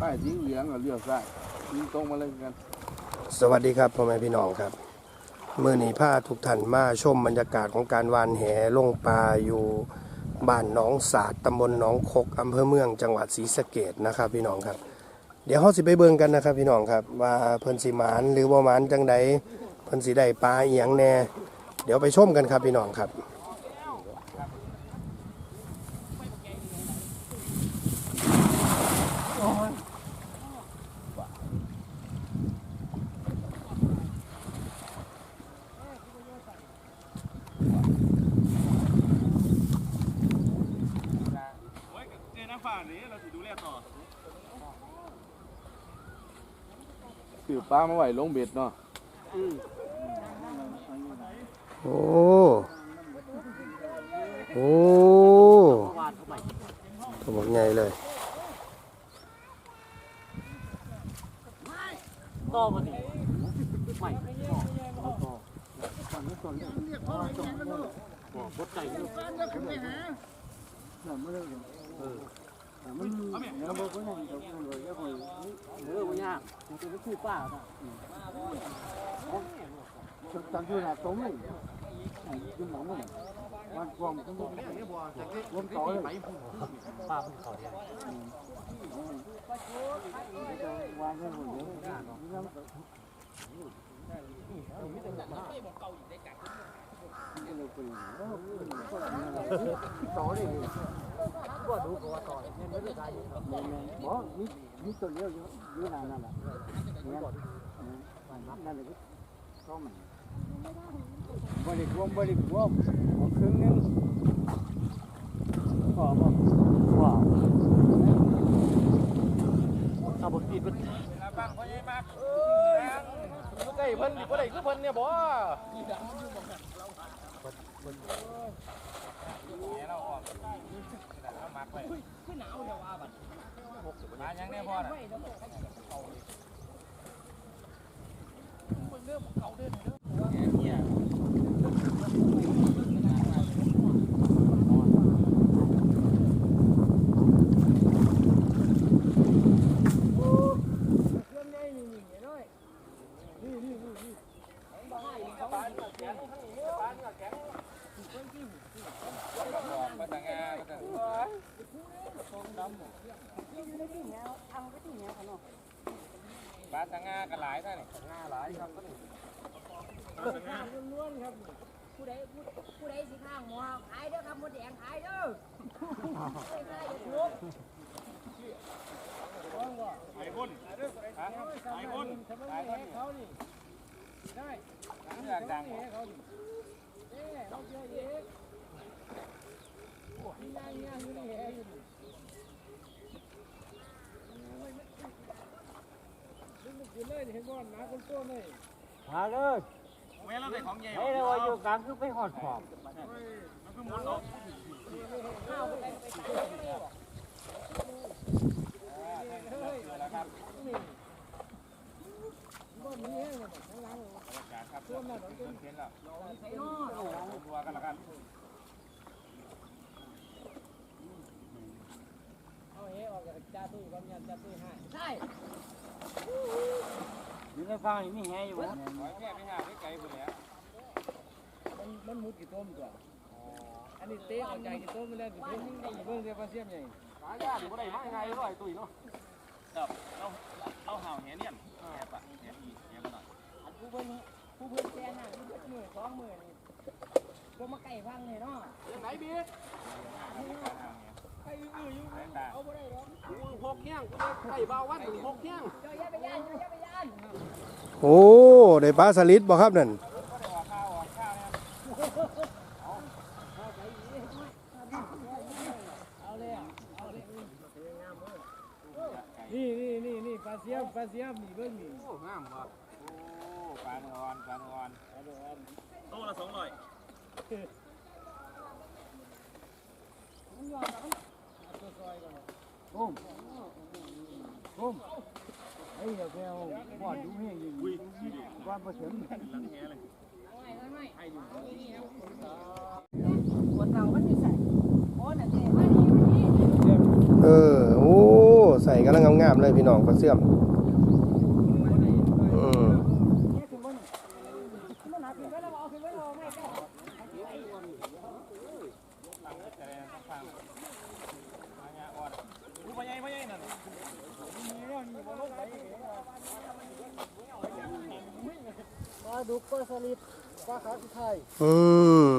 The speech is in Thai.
ป้ายสีเหลืองกับเลี้ยวซ้ายยิงตรงมาเลยกัน สวัสดีครับพ่อแม่พี่น้องครับ เมื่อนี้พาทุกท่านมาชมบรรยากาศของการวานแหลงปลาอยู่บ้านหนองสาดตำบลหนองคกอำเภอเมืองจังหวัดศรีสะเกดนะครับพี่น้องครับ เดี๋ยวเราสิไปเบิ่งกันนะครับพี่น้องครับ ว่าเพิ่นสิหมานหรือบ่หมานจังใดเพิ่นสิได้ปลาอีหยังแน่เดี๋ยวไปชมกันครับพี่น้องครับ เจอน้ำฝ่านี้เราถือดูแลต่อสืบปลามาไหวลงเบ็ดเนาะโอ้ โอ้เขาบอกไงเลยต่อมาดิไม่บดใจลูกเออไม่ยากมันเป็นคู่ป้าค่ะตั้งอยู่หน้าตรงเลยยืนหลังเลยวันกวางก็ไม่วนต่อ เลยป้าเป็นเขาเนี่ยวางกันหมดเลยต่อเลย ก็ดูกว่าต่อเนี่ยไม่ได้ใจบอกนี่นี่ตัวเดียวอยู่อยู่นานนั่นแหละเนี่ยนั่นเลยก็มันบริกรมบริกรมครึ่งนึงก็ว่าว้าเอาบทปีดเป็นฟังพ่อใหญ่มากเออใกล้เพิ่นดิบ่ได้คือเพิ่นเนี่ยบ่ เราออกเรามักไว้คือหนาวเดี๋ยวว่าบัดมายังแน่พ่อน่ะมาแต่งงานมาแต่ง ปลาสังงากันหลายท่านนี่งาหลายครับผู้ใดผู้ผู้ใดสิข้างหมอขายเด้อครับมดแดงขายเด้อไม่ได้อย่าทุบไอ้บุญฮะไอ้บุญไอ้บุญเขานี่ได้อยากดัง หาเลยเว้ยเราได้ของใหญ่ไอ้เราอยู่กลางคือไปหอดขอบ มันคือหมุนเนาะ ข้าวไปไปขายได้บ่ แล้วครับครับตัวนั้นเห็นแล้ว ไปน อดตัวกันละกันใช่อยู่ในฟังนี่มีแหอยู่ขอให้แม่ไปหาไปไกลไปแล้วมันมุดกี่ต้มตัวอันนี้เตะออกใจกี่ต้มไม่ได้กี่ต้มเบิ่งเสียภาษีใหญ่หายากหรือว่าได้มายังไงร้อยตุ้ยเนาะครับเราเราห่าวแหเนี่ยแหปะแหอีแหปะหน่อยอันผู้เพิ่น ผู้เพิ่อนแซนน่ะผู้เพิ่อนหมือสองหมือนี่บ่มาไก่ฟังเลยเนาะไหนบีใครอยู่อยู่เอาบ่ได้หรอกหกแข้งไข่เบาวัดหกแข้งเจ้าอย่ไปย่านเจ้าอย่ไปย่านโอ้ได้ปลาสลิดบ่ครับนั่นนี่นี่นี่นี่ปลาเสียมปลาเสียมนี่เบิ่งนี่โอ้งามว่ะ ปลาหนึ่งออนปลาหนึ่งออนปลาหนึ่งออนโต๊ะละสองร้อยบุ้มบุ้มไอ้เดี๋ยวแกบอดดูเฮงยิงว่าประเสริฐหลังแหเลยเออ โอ้ ใส่กันแลังงามๆเลยพี่น้องประเสื่อม ดุกปลาสลิดปลาขาดไทยอืม